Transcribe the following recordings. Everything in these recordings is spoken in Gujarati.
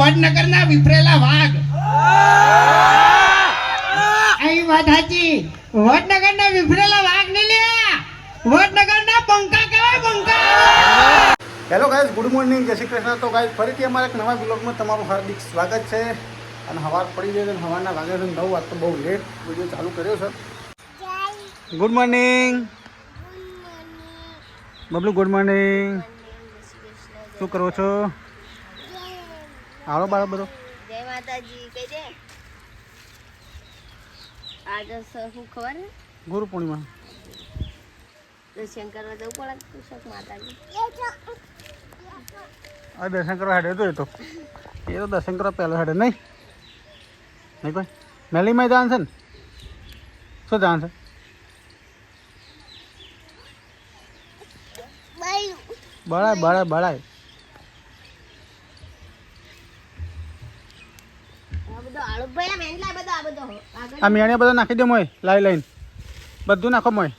વડનગરના વિફરેલા વાઘ. અહીં વાત સાચી. વડનગરના વિફરેલા વાઘ ને લ્યા વડનગરના પંખા કહેવાય પંખા. હેલો ગાઈઝ ગુડ મોર્નિંગ જય શ્રી કૃષ્ણ. તો ગાઈઝ ફરીથી અમારા એક નવા બ્લોગમાં તમારું હાર્દિક સ્વાગત છે. અને સવાર પડી ગઈ છે અને સવારના વાગે છે નવ વાત તો બહુ લેટ વીડિયો ચાલુ કર્યો છે. Good morning Bablu good morning શું કરો છો? આવો બાળો બધો. જય માતાજી કઈ દે. આજે શું ખબર? ગુરુ પૂર્ણિમા. દર્શન કરવા જવું પડે કૃષક માતાજી? આ દર્શન કરવા હેડે તો એ તો. એ તો દર્શન કરવા પહેલો હેડે નહીં? નહીં કોઈ? મેલીમાં જાણ છે ને? શું જાણ છે? બળાય બળાય બળાય. આ મેણે બધો નાખી દે મોય લાઈ લાઈન. બધું નાખો મોય.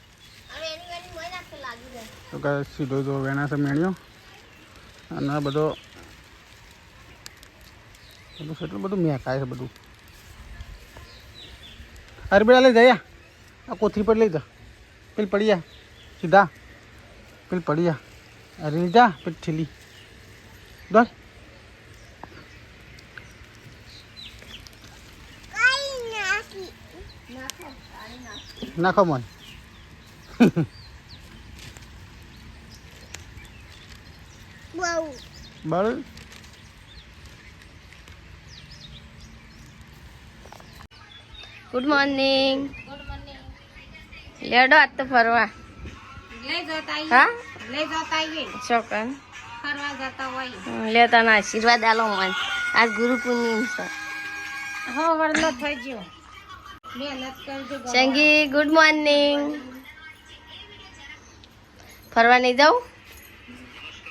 તો કે સીધો જો વેણા છે મેણ્યો અને બધો બધું એટલું બધું મેકાય છે બધું. અરે બેડા લઈ જયા આ કોથરી પર લઈ જા. પેલ પડી સીધા. પેલ પડી અરે જા પેલી ઠીલી. દોડ. નાખો મોય બળ ગુડ મોર્નિંગ લેડો આજ તો ફરવા. હા? ચોકન લેતા ના આશીર્વાદ આલો મને. આજ ગુરુ પૂર્ણિમ છે સંગી ગુડ મોર્નિંગ ફરવા નહીં જાઉં?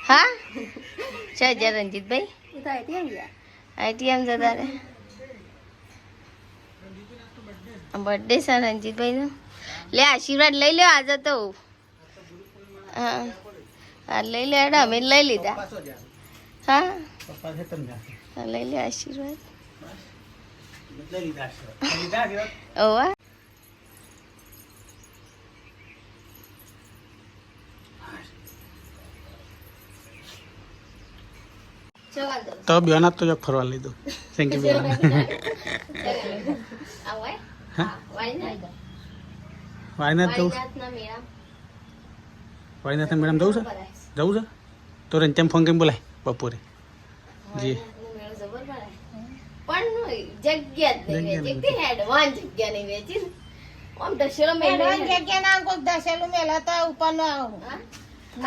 હા? છ હજાર રંજીતભાઈ આઈટીએમ જતા રે બર્થડે છે રંજીતભાઈ નો લે આશીર્વાદ લઈ લ્યો આજે તો. હા. હા લઈ લે એડા અમે લઈ લીધા. હા લઈ લે આશીર્વાદ. ઓવા તો બેના તો જો ફરવા લીધું થેન્ક યુ બેન હા? વાયનાથ જવું છે? વાયનાથ મેડમ જવું છે? જવું છે? તો રંચામ ફોન કેમ બોલાય બપોરે. જી. પણ જગ્યા જ નહીં વેચી. હેડવાન જગ્યા નહીં વેચી. ને. આમ દશેરો મેળો હા?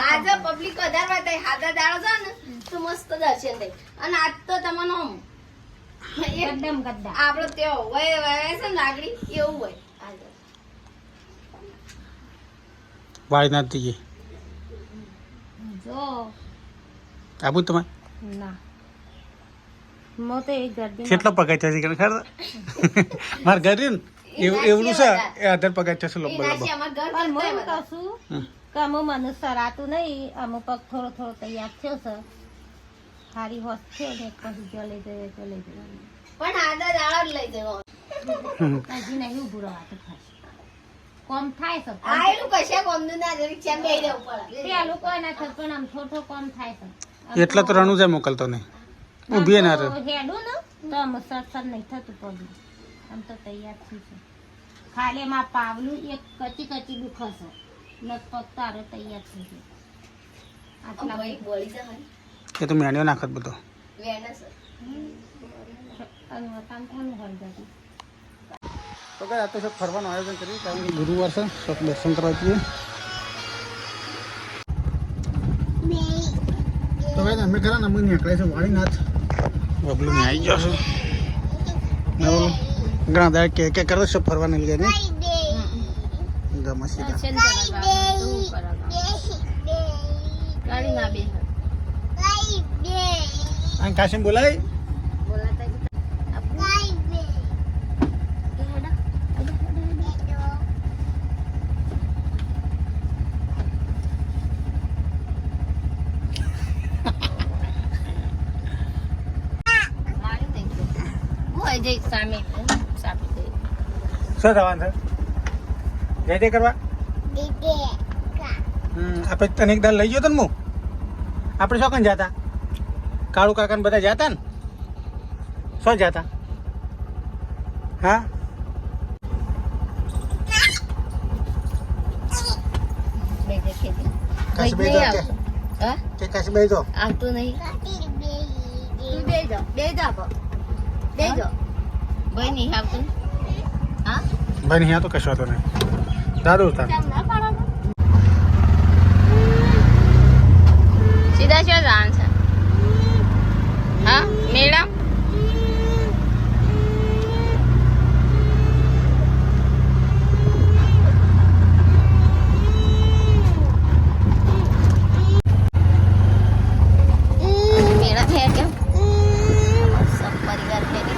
આજે પબ્લિક વધારે વાત થાય હાથા દાડો છે ને તો મસ્ત દર્શન થાય. અને આજ તો તમને આમ એકદમ ગદ્દા આપણો તેવો વય વય છે ને લાગણી એવું હોય. આજે વાયનાથ જઈએ આબુ તમારે? કેટલો પગાર છે ખબર? મારા ઘરે ને એવું એવડું છે? એ આધાર પગાર છે અમાર ઘર કામો મનુષ્ય રાતું નહીં. અમુક પગ થોડો થોડો તૈયાર થયો છે. સારી હોશ છે ને પછી જો લઈ જઈએ તો લઈ જવાનું પણ આદર દાડો લઈ જવો. હજી નહીં ઉભું રહેવાતું થાય કોમ થાય છે? આયલું કશે કોમનું ના જરી છે બે રહેવું પડે પેલું કોઈ ના થાય પણ આમ થોડો થોડો કોમ થાય છે. એટલા તો રણું જાય મોકલતો નહીં. ઊભી ના રહે તો હેડું ને તો સરસર નહીં થતું પગલું આમ તો તૈયાર થઈ છે. ખાલી એમાં પાવલું એક કચી કચી દુખશે લગભગ તારે તૈયાર થઈ છે. આટલા એક બોલી જાય કે તું મેણ્યો નાખત બધો? તો કઈ આ તો ફરવાનું આયોજન કર્યું કારણ કે ગુરુવાર છે સબ દર્શન કરવા જઈએ. તો ભાઈ અમે ખરા ને અમે નીકળે છે વાળીનાથ બબલું ને આવી ગયો છે. ઘણા દાડા કે કે કરો છે ફરવાને લીધે ને ગમે સીધા કાશીમ બોલાય? જઈ સામે સામે જઈ. શું થવાનું છે? જય જય કરવા. આપણે તને એક દાડ લઈ ગયો તો ને હું આપણે શોખન જતા? કાળુ કાકા બધા જતા ને? શું જતા? હા? બેજો નહીં કે. કાશી બેજો આવતું નહીં. તું બે જા બે જા બા. બે જા. ભાઈ નહીં આવતું? હા? ભાઈ નહીં તો કશો તો નહીં. દાદુ હતા સીધા શું જવાનું છે? હા મેડમ હે કેમ સબ પરિવાર હે તો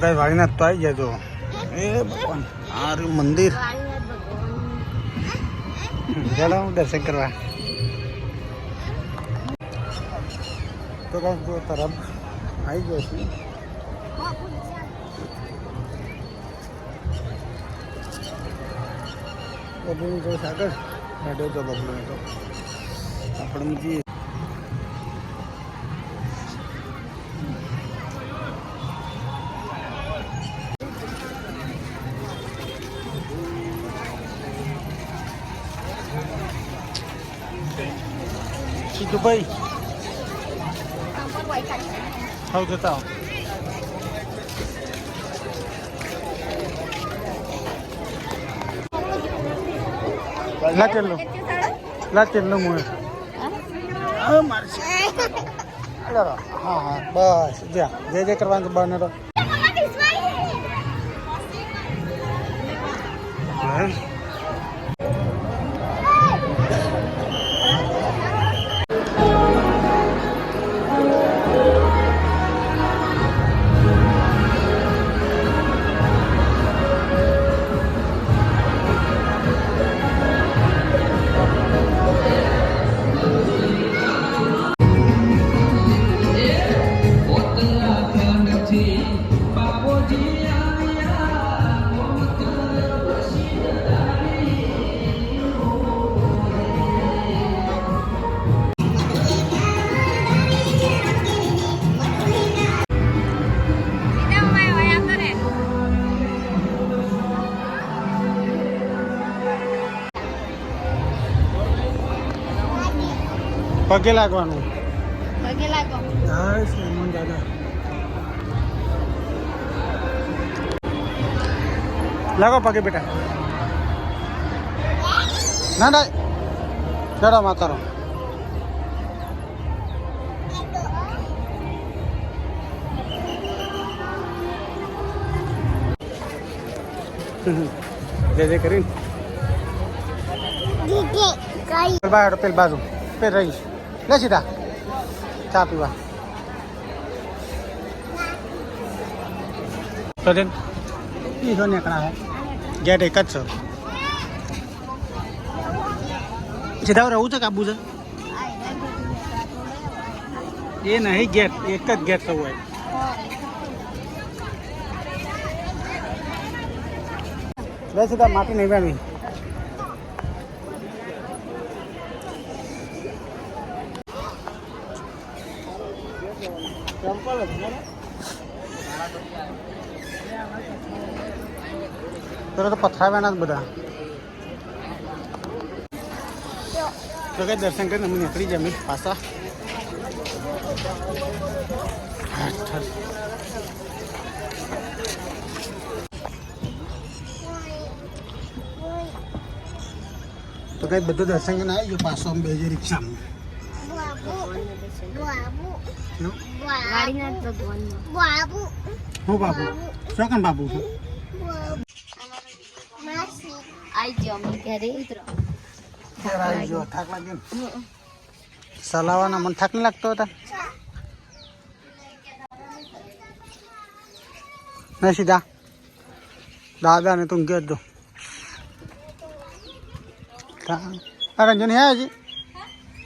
કઈ વાળીનાથ તો આવી જજો એ ભગવાન સારું મંદિર. ચાલો દર્શન કરવા. તો કઈ જો તરફ આવી ગયો છું. બબલું જો સાગર. હેડો તો બબલું તો. આપણે જઈએ સીધુભાઈ હાવ જતા આવો. લા તેલનો લા તેલનો મુએ હા મારશે હાલો રો. હા હા બસ જા જે જે કરવાનું છે બને તો પગે લાગવાનું? પગે લાગો દાદા. પગે બેટા. ના ના. ચડો માતારો જય જય કરીને. પેલ બાજુ. પેલ રહીશ. લે સીધા. ચા પીવા. તો તેમ ઈ કણા નીકળા હે. ગેટ એક જ છો. સીધા રહું છે કાબુ છે? એ નહીં ગેટ. એક જ ગેટ થવું હોય. લે સીધા માટી નહીં બેની પેલા તો પથરાવ્યાના જ બધા તો કઈ દર્શન કરીને અમે નીકળી જાય અમે પાછા તો કઈ બધું દર્શન કરીને આવી ગયો પાછો અમે બેજે રિક્ષામાં નું? ભગવાનનો હું બાબુ? શું કામ બાપુ છું? આઈ જાઓ અમે ઘરે ઉતરો આવી ગયો થાક લાગ્યો ને? મને થાક નહીં લાગતો હતા? નહીં સીધા. દાદા ને તું ઘેર દો રંજન હે હજી?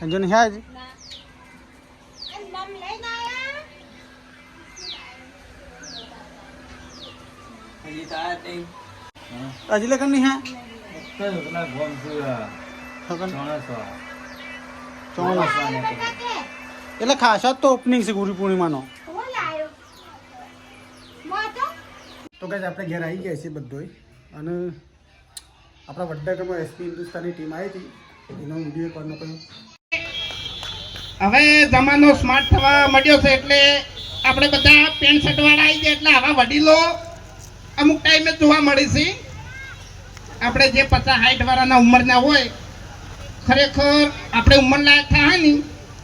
રંજન હે હજી? હજી લગન નહીં હે એટલે ખાસા તો ઓપનિંગ છે ગુરુ પૂર્ણિમાનો. તો કઈ આપણે ઘેર આવી ગયા છીએ બધોય. અને આપણા વડનગરમાં એસપી હિન્દુસ્તાની ટીમ આવી હતી. એનો વીડિયો કરનો કહ્યું હવે જમાનો સ્માર્ટ થવા મળ્યો છે એટલે આપણે બધા પેન્ટ શર્ટ વાળા આવી ગયા. એટલે આવા વડીલો અમુક ટાઈમે જોવા મળે છે. આપણે જે પચાસ સાઠ વાળાના ઉંમરના હોય, ખરેખર આપણે ઉંમર લાયક થાય ને,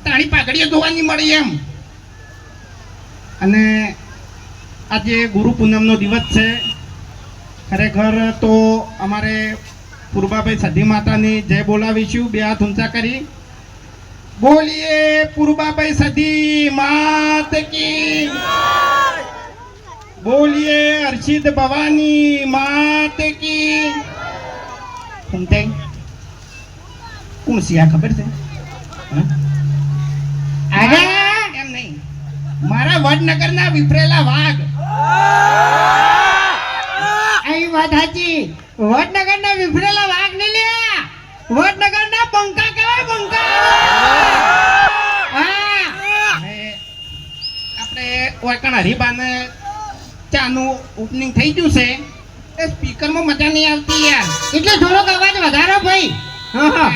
તાણી પાઘડીએ જોવાની મળી એમ. અને આજે ગુરુ પૂનમનો દિવસ છે. ખરેખર તો અમારે પૂર્વાભાઈ સધી માતાની જય બોલાવીશું. બે હાથ ઊંચા કરી. બોલીએ પૂર્વાભાઈ સધી માત કી. બોલીએ હર્ષિદ ભવાની માત કી. સુનતે કોણ સિયા ખબર છે? અરે એમ નહીં. મારા વડનગરના વિફરેલા વાઘ. અહીં વાત સાચી. વડનગરના વિફરેલા વાઘ ને લ્યા વડનગરના બંકા કહેવાય, બંકા. હા. અને આપણે ઓયકણ હરીબાને ચાનું ઓપનિંગ થઈ ગયું છે. એ સ્પીકરમાં મજા નહીં આવતી યાર. એટલે થોડોક અવાજ વધારો ભાઈ. હા હા.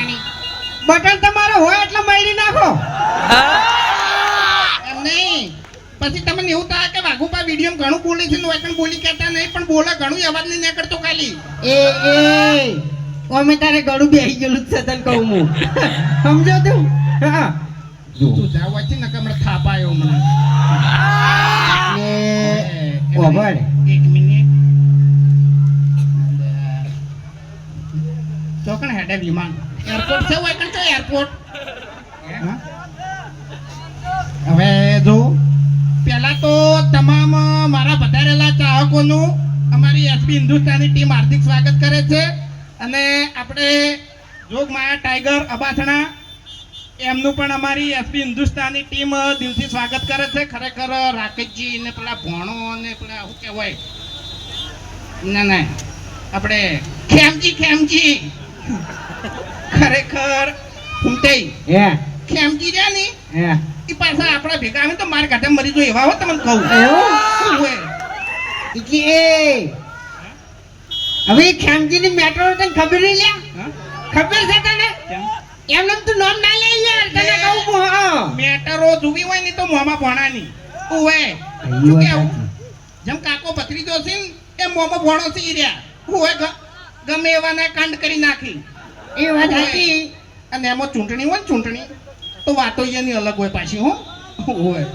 બટન તમારો હોય એટલે મળી નાખો. એમ નહીં. પછી તમને એવું થાય કે વાઘુપા વીડિયો ઘણું બોલે છે ને પણ બોલી કહેતા નહીં પણ બોલે ઘણું અવાજ નહીં નીકળતો ખાલી. એ એ. અમે તારે ઘણું બેહી ગયેલું છે તને કહું હું. સમજો તું? હા. તું જાવ છે ને કમર થાપાયો મને ઓભળ ચોકણ હેડે વિમાન એરપોર્ટ છે ઓયકણ તો એરપોર્ટ? હવે જો પહેલા તો તમામ મારા વધારેલા ચાહકોનું અમારી એસપી હિન્દુસ્તાની ટીમ હાર્દિક સ્વાગત કરે છે. અને આપણે જોગમાયા ટાઈગર અબાથણા એમનું પણ અમારી એસપી હિન્દુસ્તાની ટીમ દિલથી સ્વાગત કરે છે. ખરેખર રાકેશજી ને પેલા ભોણો અને પેલા શું કહેવાય? ના ના આપણે ખેમજી ખેમજી. ખરેખર ફૂંટાઈ ખેમજી રહ્યા ને એ પાછા આપણા ભેગા આવે તો મારા ઘાટે મરી જોઈએ એવા હો તમને કહું. હવે ખેમજી ની મેટ્રો તને ખબર નહીં લ્યા? ખબર છે તને? કેમ? એમને તું નામ ના લે યાર તને કહું હું હા. મેટરો જોવી હોય ને તો મોંમાં ભણાની. ઉવે શું કેવું જેમ કાકો ભત્રીજો છે ને એ મોંમાં ભણો છે ઈ રહ્યા. ઉવે ગ- ગમે એવાના કાંડ કરી નાખી. એ વાત હતી અને એમાં ચૂંટણી હોય ને ચૂંટણી તો વાતો એની અલગ હોય પાછી હો. હોય.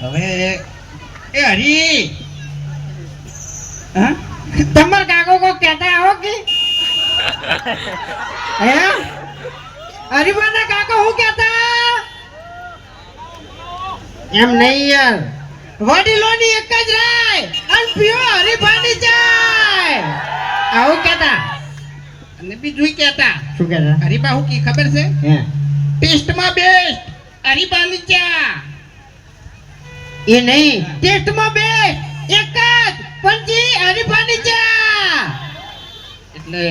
હવે એ હરી. હા? તમાર કાકો કો કહેતા આવો કે હે? હરીબાના કાકો હું કહેતા? એમ નહીં યાર. વડીલોની એક જ રાય. અને પીઓ હરિભાની જાય આવું કહેતા? અને બીજું કહેતા? શું કહેતા? હરિભા હું કી ખબર છે? હે. ટેસ્ટમાં બેસ્ટ હરિભાની ચા એ નહીં. ટેસ્ટમાં બે એક જ પંચી હરિભાની ચા એટલે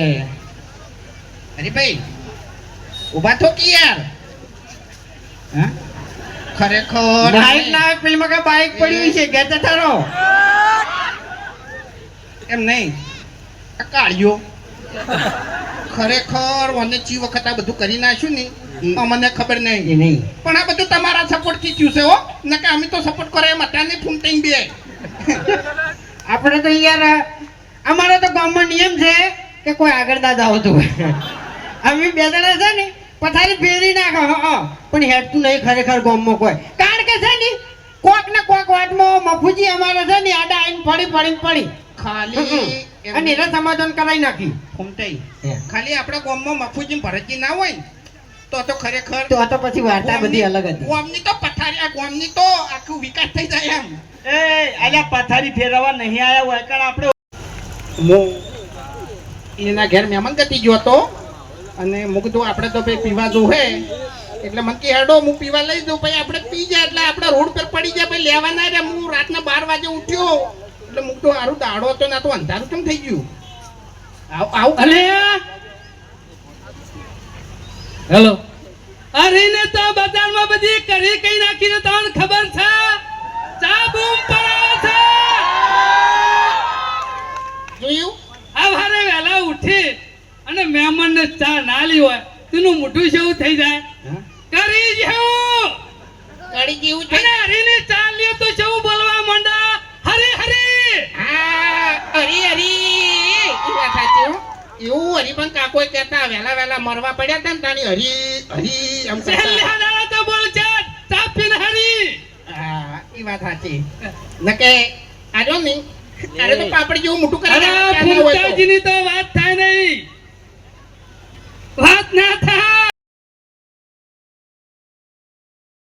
હરીભાઈ ઊભા થો કે યાર? હા? ખરેખર બાઇક ના ફિલ્મ કે બાઇક પડી છે ઘેર તારો એમ નહીં. કાળિયો. ખરેખર મને ચી વખત આ બધું કરી નાખ્યું ને અમને ખબર નહીં. નહીં. પણ આ બધું તમારા સપોર્ટથી થયું છે હો. નકે અમે તો સપોર્ટ કરે એમ હતા ને ફૂમટેંગ બે. આપણે તો યાર અમારો તો ગામમાં નિયમ છે કે કોઈ આગળ દાદા જાવ તું અમે બે જણા છે ને પથારી ફેરી નાખો હા પણ હેડતું નહીં ખરેખર ગોમમાં કોઈ. કારણ કે છે ને કોક ને કોક વાતમાં મફુજી અમારે છે ને આડા આઈને પડી પડી પડી. ખાલી અને એને સમાધાન કરાવી નાખી. ફૂમતાઈ ખાલી આપણા ગોમમાં મફુજી ભરતજી ના હોય ને, તો તો ખરેખર તો તો પછી વાર્તા બધી અલગ હતી. ગોમની તો પથારી આ ગોમની તો આખું વિકાસ થઈ જાય એમ. એ આલા પથારી ફેરવવા નહીં આયા હોય કારણ આપણે એના ઘેર મહેમાન ગતિ ગયો હતો. અને મું કીધું આપણે તો ભાઈ પીવા જો હે. એટલે મને કે હેડો હું પીવા લઈ દઉં ભાઈ આપણે પી જાય એટલે આપણે રોડ પર પડી જાય ભાઈ લેવાના રે હું રાતના બાર વાગે ઉઠ્યો. એટલે મૂક કીધું સારું દાડો હતો ના તો અંધારું કેમ થઈ ગયું? આવ આવું. અલે! હેલો. અરે ને તો બજારમાં બધી કરી કઈ નાખીને તમને ખબર છે? ચા બૂમ પડાવે છે! જોયું? આ વારે વહેલા ઉઠી અને મહેમાનને ચા ના લી હોય તેનું મોઢું જેવું થઈ જાય. કરી જેવું ગાડી જેવું છે. અને હરીને ચા લ્યો તો જેવું બોલવા માંડા? હરે હરે. હા હરી હરી. એ વાત સાચી હો. એવું હરીબન કાકોએ કહેતા વેલા વેલા મરવા પડ્યા હતા ને તાણી હરી હરી એમ છેલ્લે કહેતા. તો બોલ છે ચા પીને હરી. હા એ વાત સાચી. નકે આજો નહીં અરે તો પાપડ જેવું મોટું કરે અરે નાખે, ક્યાં ના હોય તો. તો વાત થાય નહીં. ವಾಗ್ನಾಥ